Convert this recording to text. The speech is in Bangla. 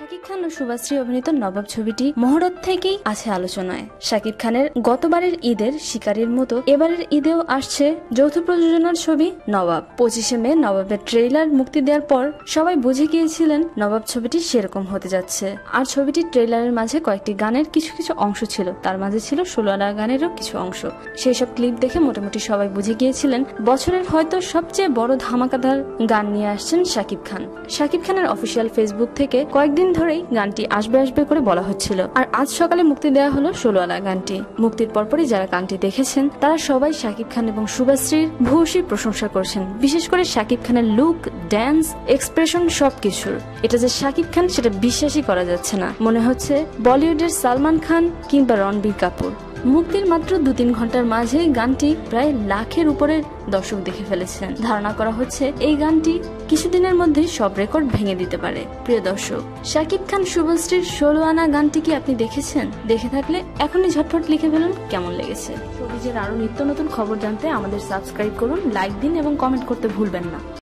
শাকিব খান ও সুভাশ্রী অভিনীত নবাব ছবিটি মহরত থেকেই আছে আলোচনায়। শাকিব খানের গতবারের ঈদের শিকারীর মতো এবারের ঈদেও আসছে যৌথ প্রযোজনার ছবি নবাব। পঁচিশে মে নবাবের ট্রেইলার মুক্তি দেওয়ার পর সবাই বুঝে গিয়েছিলেন নবাব ছবিটি সেরকম হতে যাচ্ছে। আর ছবিটির ট্রেইলারের মাঝে কয়েকটি গানের কিছু কিছু অংশ ছিল। তার মাঝে ছিল ষোলোয়ালা গানেরও কিছু অংশ। সেই সব ক্লিপ দেখে মোটামুটি সবাই বুঝে গিয়েছিলেন বছরের হয়তো সবচেয়ে বড় ধামাকাদার গান নিয়ে আসছেন শাকিব খান। শাকিব খানের অফিসিয়াল ফেসবুক থেকে কয়েকদিন ধরেই গানটি আসবে আসবে করে বলা হচ্ছিল। আর আজ সকালে মুক্তি দেওয়া হলো ষোলোয়ালা গানটি। মুক্তির পরপরই যারা গানটি দেখেছেন, তারা সবাই শাকিব খান এবং শুভাশ্রীর ভূয়সী প্রশংসা করছেন। বিশেষ করে শাকিব খানের লুক ড্যান্স এক্সপ্রেশন সবকিছুর। এটা যে শাকিব খান, সেটা বিশ্বাসই করা যাচ্ছে না। মনে হচ্ছে বলিউডের সালমান খান কিংবা রণবীর কাপুর। মুক্তির মাত্র দু তিন ঘণ্টার মাঝে গানটি প্রায় লাখের উপরে দর্শক দেখে ফেলেছেন। ধারণা করা হচ্ছে এই গানটি কিছুদিনের মধ্যেই সব রেকর্ড ভেঙে দিতে পারে। প্রিয় দর্শক, শাকিব খান, শুভশ্রীর ষোলো আনা গানটি কি আপনি দেখেছেন? দেখে থাকলে এখনই ঝটফট লিখে ফেলুন কেমন লেগেছে। ছবিজের আরও নিত্য নতুন খবর জানতে আমাদের সাবস্ক্রাইব করুন, লাইক দিন এবং কমেন্ট করতে ভুলবেন না।